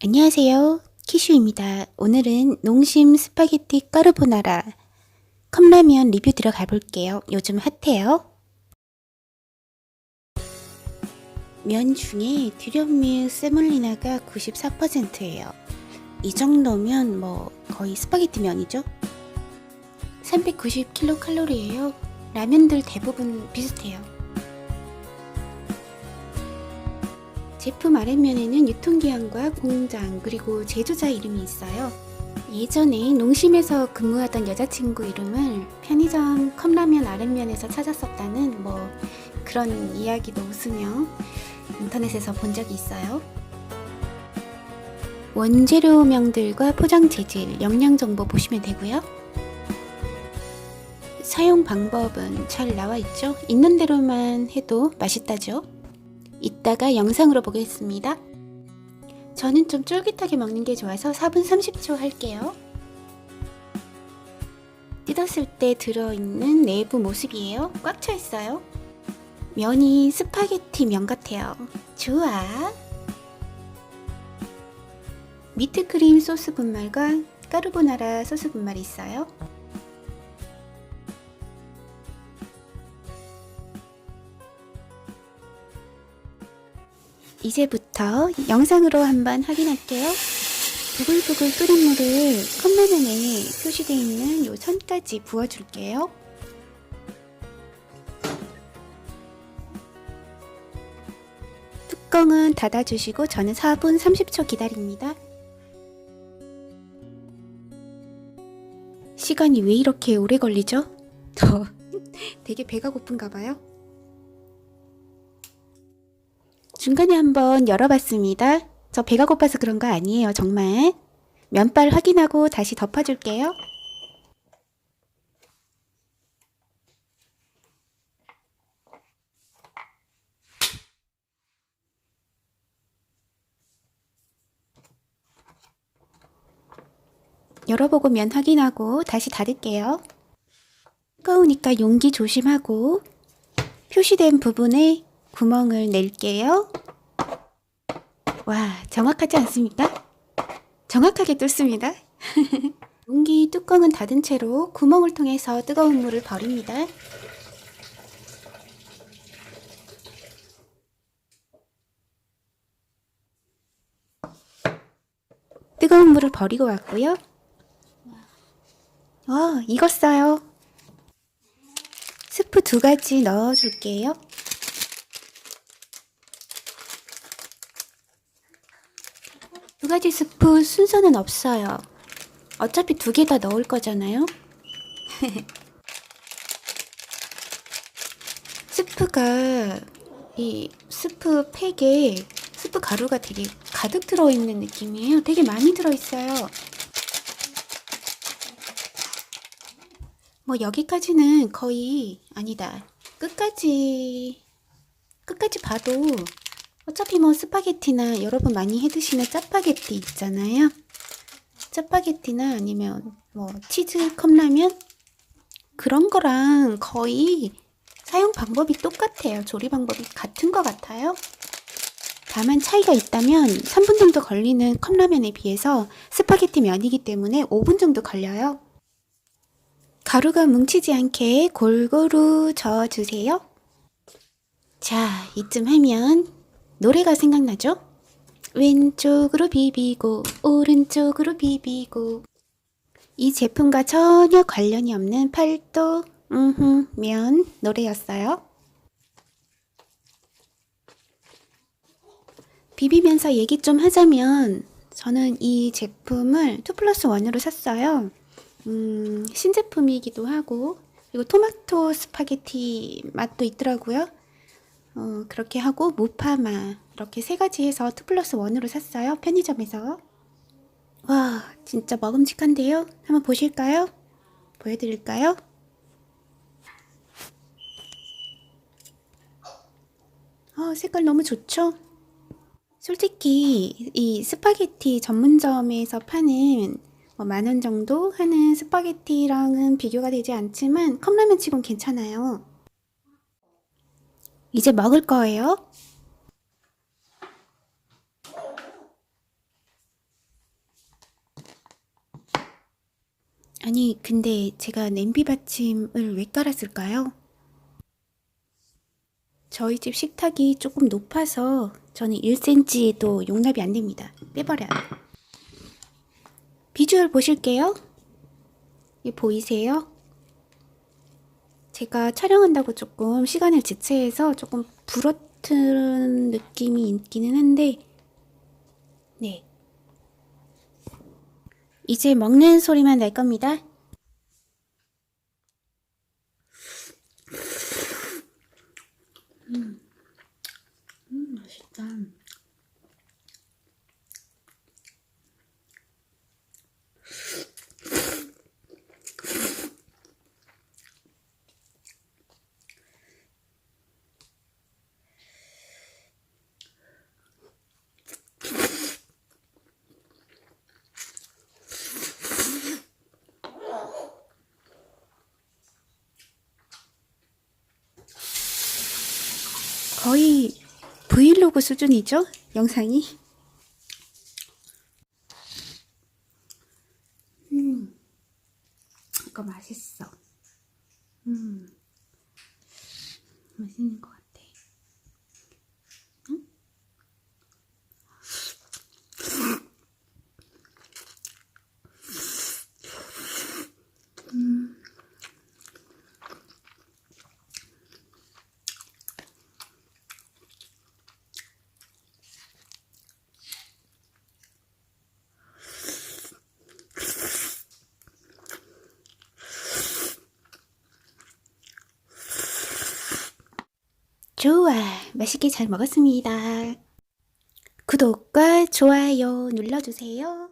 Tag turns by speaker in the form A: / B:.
A: 안녕하세요. 키슈입니다. 오늘은 농심 스파게티 까르보나라 컵라면 리뷰 들어가 볼게요. 요즘 핫해요. 면 중에 듀련밀 세몰리나가 94%예요. 이 정도면 뭐 거의 스파게티 면이죠. 390kcal예요. 라면들 대부분 비슷해요. 제품 아랫면에는 유통기한과 공장 그리고 제조자 이름이 있어요. 예전에 농심에서 근무하던 여자친구 이름을 편의점 컵라면 아랫면에서 찾았었다는 뭐 그런 이야기도 웃으며 인터넷에서 본 적이 있어요. 원재료명들과 포장 재질, 영양 정보 보시면 되고요. 사용 방법은 잘 나와 있죠? 있는 대로만 해도 맛있다죠? 이따가 영상으로 보겠습니다. 저는 좀 쫄깃하게 먹는 게 좋아서 4분 30초 할게요. 뜯었을 때 들어있는 내부 모습이에요. 꽉 차 있어요. 면이 스파게티 면 같아요. 좋아. 미트크림 소스 분말과 까르보나라 소스 분말이 있어요. 이제부터 영상으로 한번 확인할게요. 부글부글 끓인 물을 컵라면에 표시되어 있는 요 선까지 부어줄게요. 뚜껑은 닫아주시고 저는 4분 30초 기다립니다. 시간이 왜 이렇게 오래 걸리죠? 저 되게 배가 고픈가 봐요. 중간에 한번 열어봤습니다. 저 배가 고파서 그런 거 아니에요, 정말. 면발 확인하고 다시 덮어줄게요. 열어보고 면 확인하고 다시 닫을게요. 뜨거우니까 용기 조심하고 표시된 부분에 구멍을 낼게요. 와, 정확하지 않습니까? 정확하게 뚫습니다. 용기 뚜껑은 닫은 채로 구멍을 통해서 뜨거운 물을 버립니다. 뜨거운 물을 버리고 왔고요. 와, 익었어요. 스프 두 가지 넣어줄게요. 두 가지 스프 순서는 없어요. 어차피 두 개 다 넣을 거잖아요. 스프가 이 스프 팩에 스프 가루가 되게 가득 들어있는 느낌이에요. 되게 많이 들어있어요. 뭐 여기까지는 거의 아니다. 끝까지 끝까지 봐도 어차피 뭐 스파게티나 여러분 많이 해 드시는 짜파게티 있잖아요. 짜파게티나 아니면 뭐 치즈 컵라면 그런 거랑 거의 사용 방법이 똑같아요. 조리 방법이 같은 것 같아요. 다만 차이가 있다면 3분 정도 걸리는 컵라면에 비해서 스파게티 면이기 때문에 5분 정도 걸려요. 가루가 뭉치지 않게 골고루 저어주세요. 자, 이쯤 하면 노래가 생각나죠? 왼쪽으로 비비고 오른쪽으로 비비고 이 제품과 전혀 관련이 없는 팔도 음흠 면 노래였어요. 비비면서 얘기 좀 하자면 저는 이 제품을 2 플러스 1으로 샀어요. 음, 신제품이기도 하고 그리고 토마토 스파게티 맛도 있더라고요. 어, 그렇게 하고 무파마 이렇게 세 가지 해서 2 플러스 1으로 샀어요. 편의점에서. 와 진짜 먹음직한데요. 한번 보실까요? 보여드릴까요? 어, 색깔 너무 좋죠? 솔직히 이 스파게티 전문점에서 파는 뭐 만원 정도 하는 스파게티랑은 비교가 되지 않지만 컵라면 치곤 괜찮아요. 이제 먹을 거예요? 아니, 근데 제가 냄비 받침을 왜 깔았을까요? 저희 집 식탁이 조금 높아서 저는 1cm도 용납이 안 됩니다. 빼버려요. 비주얼 보실게요. 이 보이세요? 제가 촬영한다고 조금 시간을 지체해서 조금 부러뜨는 느낌이 있기는 한데, 네. 이제 먹는 소리만 날 겁니다. 음, 맛있다. 거의 브이로그 수준이죠? 영상이. 음, 이거 맛있어. 음, 맛있는 것 같아. 좋아, 맛있게 잘 먹었습니다. 구독과 좋아요 눌러주세요.